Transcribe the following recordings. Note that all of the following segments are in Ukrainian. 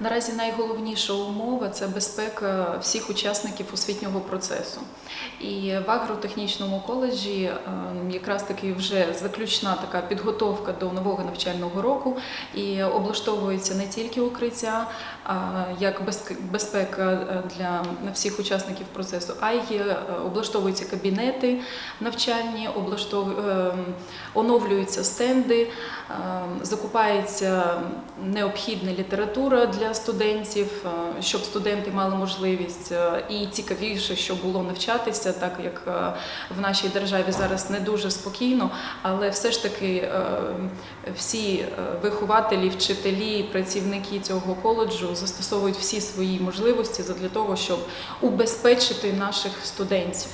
Наразі найголовніша умова це безпека всіх учасників освітнього процесу. І в агротехнічному коледжі е, якраз таки вже заключна така підготовка до нового навчального року і облаштовується не тільки укриття, як безпека е, для всіх учасників процесу, а й е, облаштовуються кабінети навчальні, облаштов... е, оновлюються стенди, е, закупається необхідна література для студентів, е, щоб студенти мали можливість е, і цікавіше, щоб було навчатися, так як е, в нашій державі зараз не дуже спокійно, але все ж таки всі вихователі, вчителі, працівники цього коледжу застосовують всі свої можливості для того, щоб убезпечити наших студентів.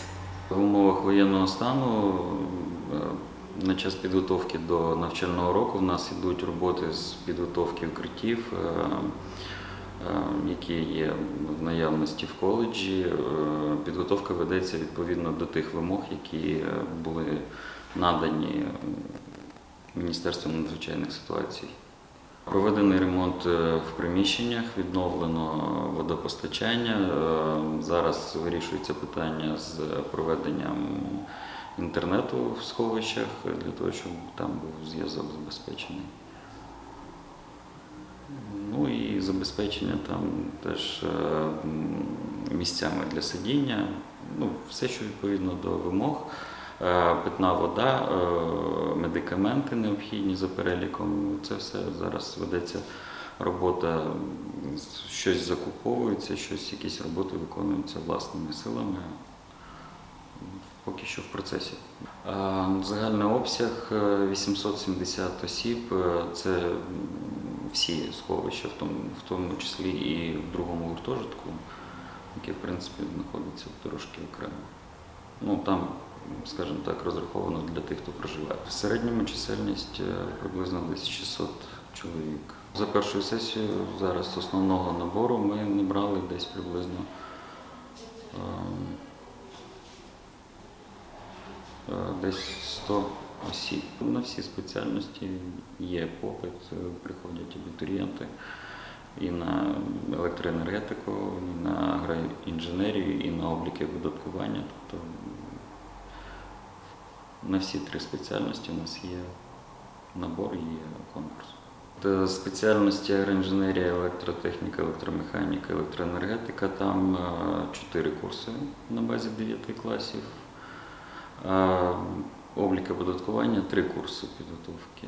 В умовах воєнного стану на час підготовки до навчального року в нас йдуть роботи з підготовки укриттів, е, е, які є в наявності в коледжі. Е, Підготовка ведеться відповідно до тих вимог, які були надані Міністерством надзвичайних ситуацій. Проведений ремонт в приміщеннях, відновлено водопостачання. Зараз вирішується питання з проведенням інтернету в сховищах для того, щоб там був зв'язок забезпечений. Ну і забезпечення там теж е, місцями для сидіння, ну, все, що відповідно до вимог. Е, Питна вода, е, медикаменти необхідні за переліком. Це все зараз ведеться робота, щось закуповується, щось, якісь роботи виконуються власними силами. Поки що в процесі. Е, Загальний обсяг е, 870 осіб. Е, Це всі сховища, в тому, в тому числі і в другому гуртожитку, яке в принципі знаходиться трошки окремо. Ну там, скажімо так, розраховано для тих, хто проживає. В середньому чисельність е, приблизно десь 600 чоловік. За першою сесією зараз основного набору ми набрали десь приблизно. Е, Десь 100 осіб. На всі спеціальності є попит, е, приходять абітурієнти і на електроенергетику, і на агроінженерію, і на обліки видаткування. Тобто на всі три спеціальності у нас є набор є конкурс. Спеціальності агроінженерія, електротехніка, електромеханіка, електроенергетика. Там е, чотири курси на базі 9 класів. А Обліка податкування три курси підготовки.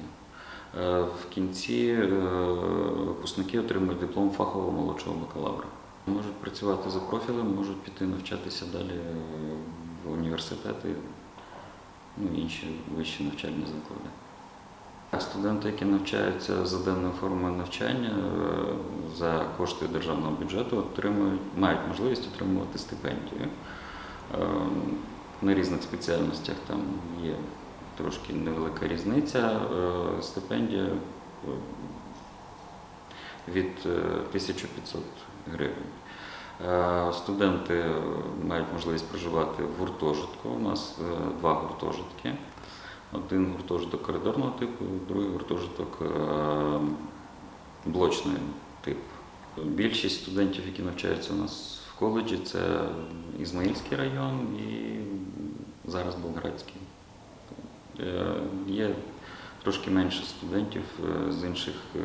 Е, В кінці е, випускники отримують диплом фахового молодшого бакалавра. Можуть працювати за профілем, можуть піти навчатися далі в університети, ну інші вищі навчальні заклади. Студенти, які навчаються за денною формою навчання е, за кошти державного бюджету, отримують, мають можливість отримувати стипендію. На різних спеціальностях там є трошки невелика різниця. Е, Стипендія е, від е, 1500 гривень. Е, Студенти мають можливість проживати в гуртожитку. У нас два гуртожитки. Один гуртожиток коридорного типу, другий гуртожиток блочний тип. Більшість студентів, які навчаються у нас коледжі, це Ізмаїльський район і зараз Болградський. Е, Є трошки менше студентів е, з інших е,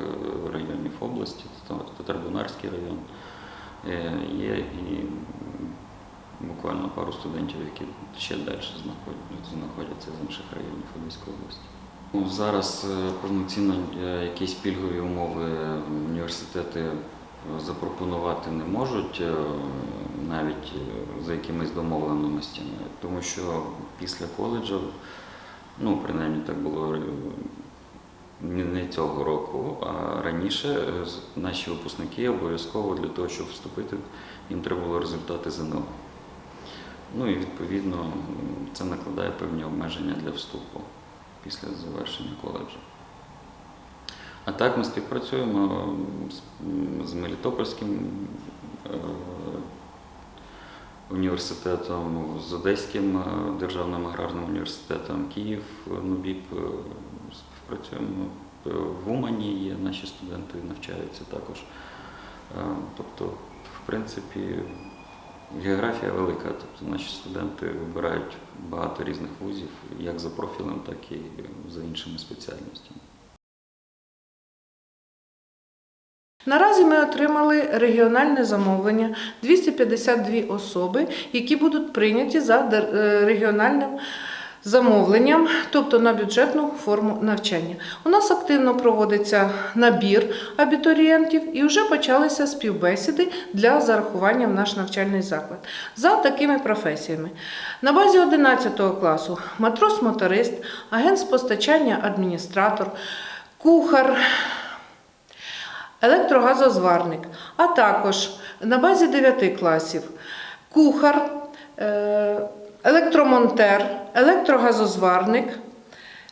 районів області, Татарбунарський район. Є і буквально пару студентів, які ще далі знаходяться, з інших районів Одеської області. Зараз повноцінно якісь пільгові умови університети запропонувати не можуть, е, навіть е, за якимись домовленостями, тому що після коледжу, ну принаймні так було е, не цього року, а раніше наші випускники обов'язково для того, щоб вступити, їм треба було результати ЗНО. Ну і відповідно це накладає певні обмеження для вступу після завершення коледжу. А так ми співпрацюємо з, Мелітопольським е, університетом, з Одеським е, державним аграрним університетом, Київ, е, НУБІП співпрацюємо. В Умані є наші студенти навчаються також. Тобто, в принципі, географія велика, тобто наші студенти вибирають багато різних вузів, як за профілем, так і за іншими спеціальностями. Наразі ми отримали регіональне замовлення 252 особи, які будуть прийняті за е, регіональним замовленням, тобто на бюджетну форму навчання. У нас активно проводиться набір абітурієнтів і вже почалися співбесіди для зарахування в наш навчальний заклад за такими професіями. На базі 11 класу матрос-моторист, агент з постачання адміністратор, кухар, електрогазозварник, а також на базі 9 класів кухар, е, електромонтер, електрогазозварник.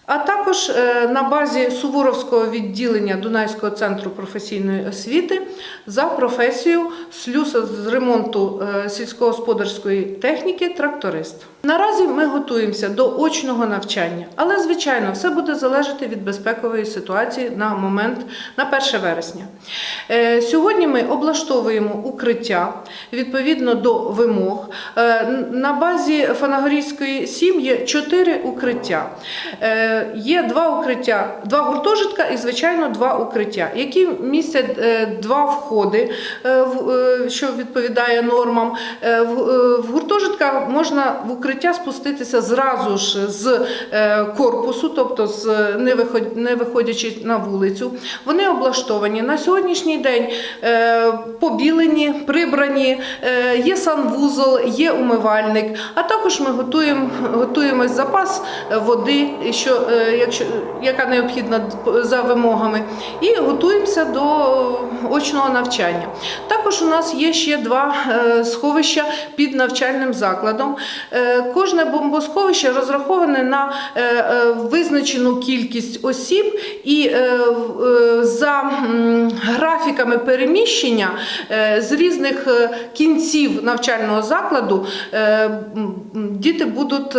А також е, на базі Суворовського відділення Дунайського центру професійної освіти за професію слюса з ремонту е, сільськогосподарської техніки тракторист. Наразі ми готуємося до очного навчання, але звичайно все буде залежати від безпекової ситуації на момент на 1 вересня. Е, Сьогодні ми облаштовуємо укриття відповідно до вимог. Е, На базі Фанагорійської 7 є чотири укриття. Е, Є два укриття, два гуртожитка і, звичайно, два укриття, які містять два входи, що відповідає нормам. В гуртожитках можна в укриття спуститися зразу ж з е, корпусу, тобто не виход- не виходячи на вулицю. Вони облаштовані на сьогоднішній день е, побілені, прибрані, е, є санвузол, є умивальник. А також ми готуємо готуємо запас води, що якщо яка необхідна за вимогами, і готуємося до очного навчання. Також у нас є ще два сховища під навчальним закладом. Кожне бомбосховище розраховане на е, е, визначену кількість осіб, і е, за графіками переміщення з різних кінців навчального закладу діти будуть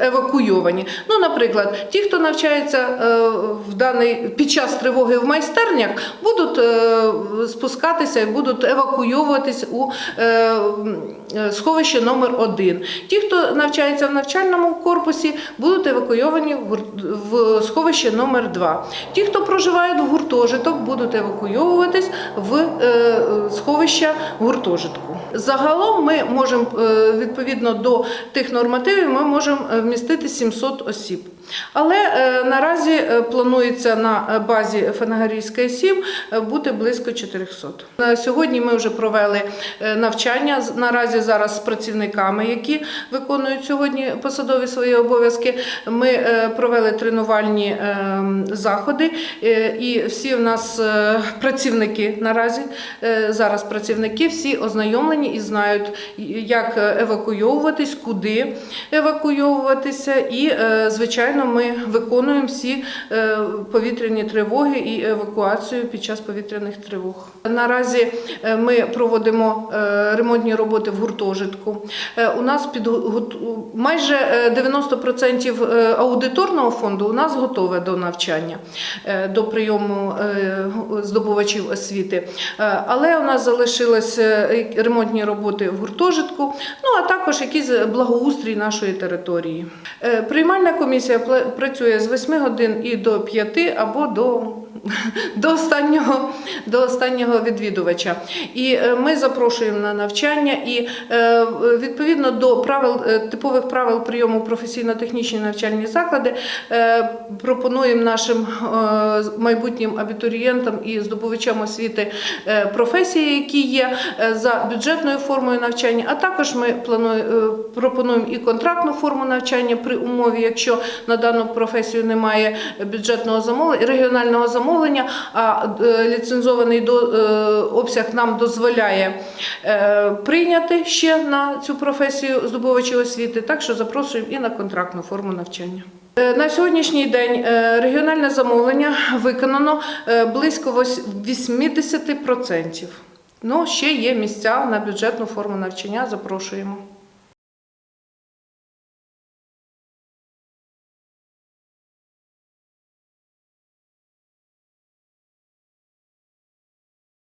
евакуйовані. Ну, наприклад, ті, хто навчається в даний під час тривоги в майстернях, будуть спускатися і будуть евакуйовуватись у сховище номер 1 Ті, хто навчається в навчальному корпусі, будуть евакуйовані в сховище номер 2 Ті, хто проживають в гуртожиток, будуть евакуйовуватись в е, сховище гуртожитку. Загалом ми можемо е, відповідно до тих нормативів, ми можемо е, вмістити 700 осіб. Але е, наразі е, планується на е, базі Фанагорійської 7 е, бути близько 400. На сьогодні ми вже провели навчання наразі зараз з працівниками, які виконують сьогодні посадові свої обов'язки. Ми провели тренувальні заходи, і всі в нас працівники наразі зараз працівники всі ознайомлені і знають, як евакуйовуватись, куди евакуйовуватися, і е, звичайно, ми виконуємо всі е, повітряні тривоги і евакуацію під час повітряних тривог. Наразі е, ми проводимо е, ремонтні роботи в гуртожитку. У нас під майже е, 90% е, аудиторного фонду у нас готове до навчання, до прийому здобувачів освіти. Але у нас залишились ремонтні роботи в гуртожитку, ну а також якийсь благоустрій нашої території. Приймальна комісія працює з 8 годин і до 5 або до, до, останнього, до останнього відвідувача. І е, ми запрошуємо на навчання і е, відповідно до правил е, типових правил прийому професійно-технічні навчальні заклади пропонуємо нашим майбутнім абітурієнтам і здобувачам освіти професії, які є за бюджетною формою навчання. А також ми плануємо пропонуємо і контрактну форму навчання при умові, якщо на дану професію немає бюджетного замовлення, регіонального замовлення, а е, ліцензований до е, обсяг нам дозволяє е, прийняти ще на цю професію здобувачів освіти. Так що запрошуємо і на контрактну форму навчання. На сьогоднішній день регіональне замовлення виконано близько вось- 80%. Ну, ще є місця на бюджетну форму навчання. Запрошуємо.